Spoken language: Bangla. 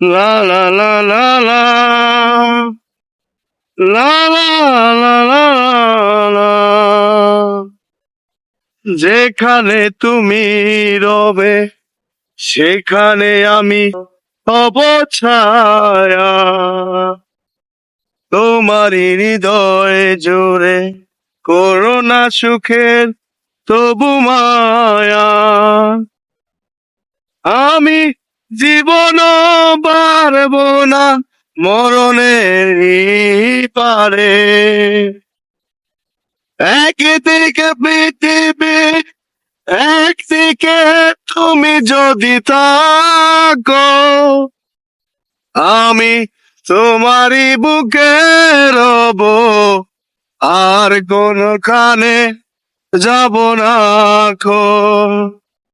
লা লা লা লা লা লা লা লা লা লা যেখানে তুমি রবে, সেখানে আমি অবছায়া। তোমারই হৃদয় জোরে করোনা সুখের তবু মায়া। আমি জীবন পারব না, মরণের পারে। একদিকে পৃথিবী একদিকে তুমি যদি থাকো, আমি তোমারই বুকে রব, আর কোনখানে যাব না খো